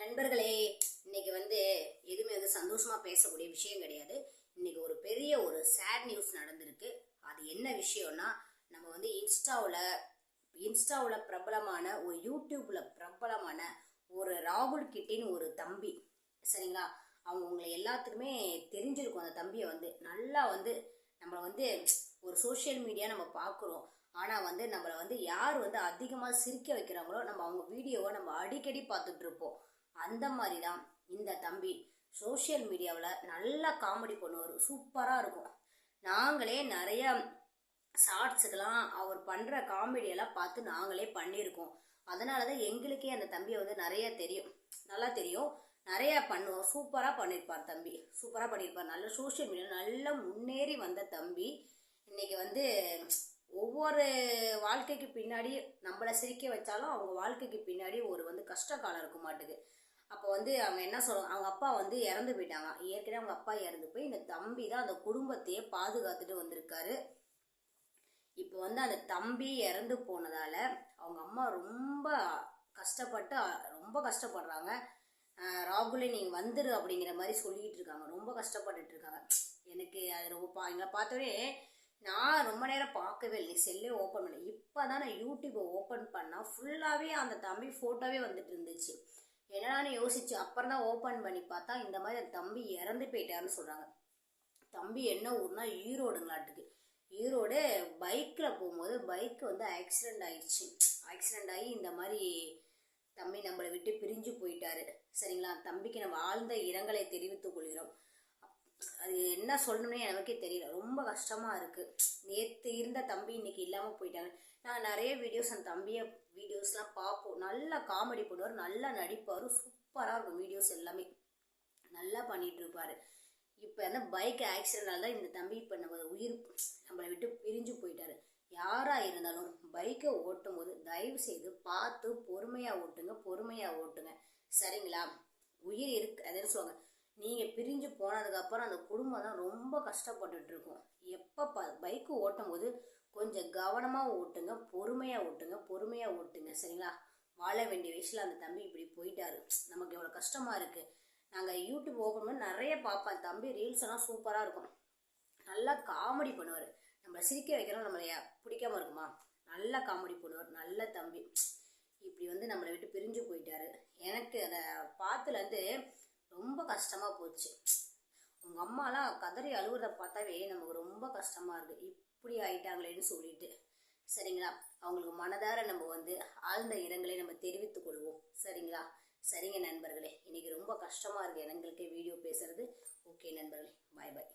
நண்பர்களே இன்னைக்கு வந்து எதுவுமே வந்து சந்தோஷமா பேசக்கூடிய விஷயம் கிடையாது. இன்னைக்கு ஒரு பெரிய ஒரு சேட் நியூஸ் நடந்திருக்கு. அது என்ன விஷயம்னா நம்ம வந்து இன்ஸ்டாவில் இன்ஸ்டாவில் பிரபலமான ஒரு யூடியூப்ல பிரபலமான ஒரு ராகுல் கிட்டின்னு ஒரு தம்பி சரிங்களா? அவங்க உங்களை எல்லாத்துக்குமே தெரிஞ்சிருக்கும் அந்த தம்பியை வந்து. நல்லா வந்து நம்மளை வந்து ஒரு சோஷியல் மீடியா நம்ம பார்க்குறோம் ஆனால் வந்து நம்மளை வந்து யார் வந்து அதிகமாக சிரிக்க வைக்கிறாங்களோ நம்ம அவங்க வீடியோவை நம்ம அடிக்கடி பார்த்துட்ருப்போம் அந்த மாதிரி தான் இந்த தம்பி. சோஷியல் மீடியாவில் நல்லா காமெடி பண்ணுவார். சூப்பராக இருக்கும். நாங்களே நிறைய ஷார்ட்ஸுக்கெல்லாம் அவர் பண்ணுற காமெடியெல்லாம் பார்த்து நாங்களே பண்ணியிருக்கோம். அதனால தான் எங்களுக்கே அந்த தம்பியை வந்து நிறைய தெரியும். நல்லா தெரியும். நிறைய பண்ணுவோம். சூப்பராக பண்ணியிருப்பார் தம்பி. சூப்பராக பண்ணியிருப்பார். நல்ல சோஷியல் மீடியா நல்லா முன்னேறி வந்த தம்பி. இன்னைக்கு வந்து ஒவ்வொரு வாழ்க்கைக்கு பின்னாடி நம்மளை சிரிக்க வச்சாலும் அவங்க வாழ்க்கைக்கு பின்னாடி ஒரு வந்து கஷ்ட காலம் இருக்க மாட்டுக்கு அப்போ வந்து அவங்க என்ன சொல்லுவாங்க அவங்க அப்பா வந்து இறந்து போயிட்டாங்க. ஏற்கனவே அவங்க அப்பா இறந்து போய் இந்த தம்பி தான் அந்த குடும்பத்தையே பாதுகாத்துட்டு வந்திருக்காரு. இப்போ வந்து அந்த தம்பி இறந்து போனதால அவங்க அம்மா ரொம்ப கஷ்டப்பட்டு ரொம்ப கஷ்டப்படுறாங்க. ராகுலே நீங்கள் வந்துரு அப்படிங்கிற மாதிரி சொல்லிக்கிட்டு இருக்காங்க. ரொம்ப கஷ்டப்பட்டுட்டு இருக்காங்க. எனக்கு அது ரொம்ப பா எங்களை பார்த்தோடனே நான் ரொம்ப நேரம் பார்க்கவே இல்லை. செல்லே ஓப்பன் பண்ணேன் இப்போ தான் நான் யூடியூப்பை ஓப்பன் பண்ணால் ஃபுல்லாகவே அந்த தம்பி ஃபோட்டோவே வந்துட்டு இருந்துச்சு. என்னடான்னு யோசிச்சு? அப்புறம் தான் ஓப்பன் பண்ணி பார்த்தா இந்த மாதிரி அந்த தம்பி இறந்து போயிட்டாருன்னு சொல்கிறாங்க தம்பி என்ன ஊர்னா ஈரோடுங்களாட்டுக்கு. ஈரோடு பைக்கில் போகும்போது பைக் வந்து ஆக்சிடெண்ட் ஆயிடுச்சு. ஆக்சிடெண்ட் ஆகி இந்த மாதிரி தம்பி நம்மளை விட்டு பிரிஞ்சு போயிட்டாரு. சரிங்களா? தம்பிக்கு நம்ம ஆழ்ந்த இரங்கலை தெரிவித்துக் கொள்கிறோம். அது என்ன சொல்லணும்னே எனக்கே தெரியல. ரொம்ப கஷ்டமாக இருக்குது நேற்று இருந்த தம்பி இன்னைக்கு இல்லாமல் போயிட்டாங்க. நான் நிறைய வீடியோஸ் அந்த தம்பியை வீடியோஸ்லாம் பார்ப்போம். நல்லா காமெடி பண்ணுவார் நல்லா நடிப்பார். சூப்பராக இருக்கும் வீடியோஸ் எல்லாமே. நல்லா பண்ணிட்டு இருப்பாரு. இப்போ அந்த பைக் ஆக்சிடென்டால தான் இந்த தம்பி இப்போ நம்ம உயிர் நம்மளை விட்டு பிரிஞ்சு போயிட்டாரு. யாராக இருந்தாலும் பைக்கை ஓட்டும் போது தயவு செய்து பார்த்து பொறுமையாக ஓட்டுங்க பொறுமையாக ஓட்டுங்க. சரிங்களா? உயிர் இருக்கு அதே சொல்லுவாங்க. நீங்கள் பிரிஞ்சு போனதுக்கப்புறம் அந்த குடும்பம் தான் ரொம்ப கஷ்டப்பட்டுட்டு இருக்கும் எப்போ ப பைக்கு ஓட்டும் போது கொஞ்சம் கவனமாக ஓட்டுங்க பொறுமையாக ஓட்டுங்க பொறுமையாக ஓட்டுங்க சரிங்களா? வாழ வேண்டிய வயசில் அந்த தம்பி இப்படி போயிட்டாரு. நமக்கு எவ்வளோ கஷ்டமாக இருக்குது நாங்கள் யூடியூப் ஓப்பன் பண்ணி நிறைய பார்ப்பேன் தம்பி ரீல்ஸ் எல்லாம் சூப்பராக இருக்கும். நல்லா காமெடி பண்ணுவார். நம்மளை சிரிக்க வைக்கிறோம் நம்மளை பிடிக்காம இருக்குமா? நல்லா காமெடி பண்ணுவார். நல்ல தம்பி. இப்படி வந்து நம்மளை விட்டு பிரிஞ்சு போயிட்டாரு. எனக்கு அதை பார்த்துலேருந்து ரொம்ப கஷ்டமாக போச்சு. உங்கள் அம்மாலாம் கதறி அழுகுறத பார்த்தாவே நமக்கு ரொம்ப கஷ்டமாக இருக்குது இப்படி ஆயிட்டாங்களேன்னு சொல்லிட்டு. சரிங்களா? அவங்களுக்கு மனதார நம்ம வந்து ஆழ்ந்த இரங்கலை நம்ம தெரிவித்துக் கொள்வோம். சரிங்களா? சரிங்க நண்பர்களே. இன்னைக்கு ரொம்ப கஷ்டமாக இருக்குது எங்களுக்கே வீடியோ பேசுறது. ஓகே நண்பர்களே. பாய் பாய்